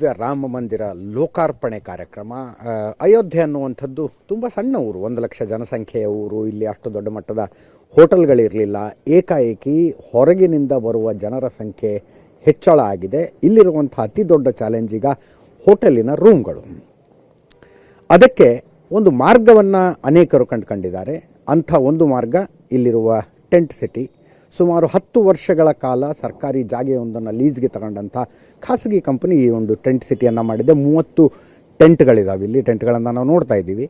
ಭವ್ಯ ರಾಮ ಮಂದಿರ ಲೋಕಾರ್ಪಣೆ ಕಾರ್ಯಕ್ರಮ. ಅಯೋಧ್ಯೆ ಅನ್ನುವಂಥದ್ದು ತುಂಬ ಸಣ್ಣ ಊರು. ಒಂದು ಲಕ್ಷ ಜನಸಂಖ್ಯೆಯ ಊರು. ಇಲ್ಲಿ ಅಷ್ಟು ದೊಡ್ಡ ಮಟ್ಟದ ಹೋಟೆಲ್ಗಳಿರಲಿಲ್ಲ. ಏಕಾಏಕಿ ಹೊರಗಿನಿಂದ ಬರುವ ಜನರ ಸಂಖ್ಯೆ ಹೆಚ್ಚಳ ಆಗಿದೆ. ಇಲ್ಲಿರುವಂಥ ಅತಿ ದೊಡ್ಡ ಚಾಲೆಂಜ್ ಈಗ ಹೋಟೆಲಿನ ರೂಮ್ಗಳು ಅದಕ್ಕೆ ಒಂದು ಮಾರ್ಗವನ್ನು ಅನೇಕರು ಕಂಡುಕೊಂಡಿದ್ದಾರೆ ಅಂಥ ಒಂದು ಮಾರ್ಗ ಇಲ್ಲಿರುವ ಟೆಂಟ್ ಸಿಟಿ ಸುಮಾರು ಹತ್ತು ವರ್ಷಗಳ ಕಾಲ ಸರ್ಕಾರಿ ಜಾಗೆಯೊಂದನ್ನು ಲೀಸ್ಗೆ ತಗೊಂಡಂಥ ಖಾಸಗಿ ಕಂಪನಿ ಈ ಒಂದು ಟೆಂಟ್ ಸಿಟಿಯನ್ನು ಮಾಡಿದೆ. ಮೂವತ್ತು ಟೆಂಟ್ಗಳಿದ್ದಾವೆ ಇಲ್ಲಿ ಟೆಂಟ್ಗಳನ್ನು ನಾವು ನೋಡ್ತಾ ಇದ್ದೀವಿ.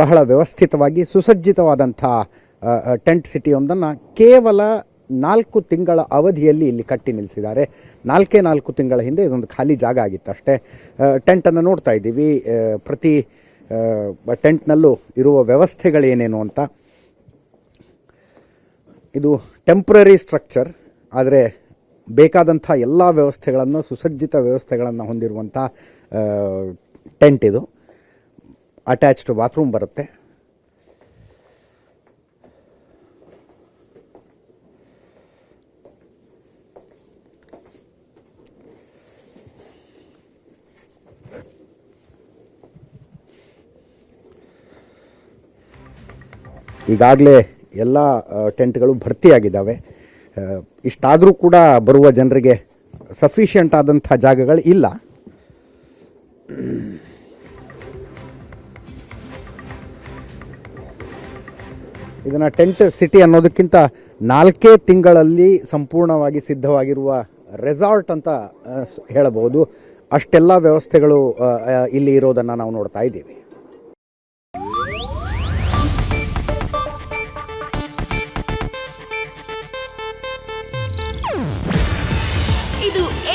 ಬಹಳ ವ್ಯವಸ್ಥಿತವಾಗಿ ಸುಸಜ್ಜಿತವಾದಂಥ ಟೆಂಟ್ ಸಿಟಿಯೊಂದನ್ನು ಕೇವಲ ನಾಲ್ಕು ತಿಂಗಳ ಅವಧಿಯಲ್ಲಿ ಇಲ್ಲಿ ಕಟ್ಟಿ ನಿಲ್ಲಿಸಿದ್ದಾರೆ ನಾಲ್ಕೇ ನಾಲ್ಕು ತಿಂಗಳ ಹಿಂದೆ ಇದೊಂದು ಖಾಲಿ ಜಾಗ ಆಗಿತ್ತು ಅಷ್ಟೇ ಟೆಂಟನ್ನು ನೋಡ್ತಾ ಇದ್ದೀವಿ. ಪ್ರತಿ ಟೆಂಟ್ನಲ್ಲೂ ಇರುವ ವ್ಯವಸ್ಥೆಗಳೇನೇನು ಅಂತ ಇದು ಟೆಂಪ್ರರಿ ಸ್ಟ್ರಕ್ಚರ್ ಆದರೆ ಬೇಕಾದಂಥ ಎಲ್ಲ ವ್ಯವಸ್ಥೆಗಳನ್ನು, ಸುಸಜ್ಜಿತ ವ್ಯವಸ್ಥೆಗಳನ್ನು ಹೊಂದಿರುವಂಥ ಟೆಂಟ್ ಇದು. ಅಟ್ಯಾಚ್ಡ್ ಬಾತ್ರೂಮ್ ಬರುತ್ತೆ. ಈಗಾಗಲೇ ಎಲ್ಲ ಟೆಂಟ್ಗಳು ಭರ್ತಿಯಾಗಿದ್ದಾವೆ. ಇಷ್ಟಾದರೂ ಕೂಡ ಬರುವ ಜನರಿಗೆ ಸಫಿಷಿಯಂಟ್ ಆದಂಥ ಜಾಗಗಳು ಇಲ್ಲ. ಇದನ್ನು ಟೆಂಟ್ ಸಿಟಿ ಅನ್ನೋದಕ್ಕಿಂತ ನಾಲ್ಕೇ ತಿಂಗಳಲ್ಲಿ ಸಂಪೂರ್ಣವಾಗಿ ಸಿದ್ಧವಾಗಿರುವ ರೆಸಾರ್ಟ್ ಅಂತ ಹೇಳಬಹುದು. ಅಷ್ಟೆಲ್ಲ ವ್ಯವಸ್ಥೆಗಳು ಇಲ್ಲಿ ಇರೋದನ್ನು ನಾವು ನೋಡ್ತಾ ಇದ್ದೀವಿ.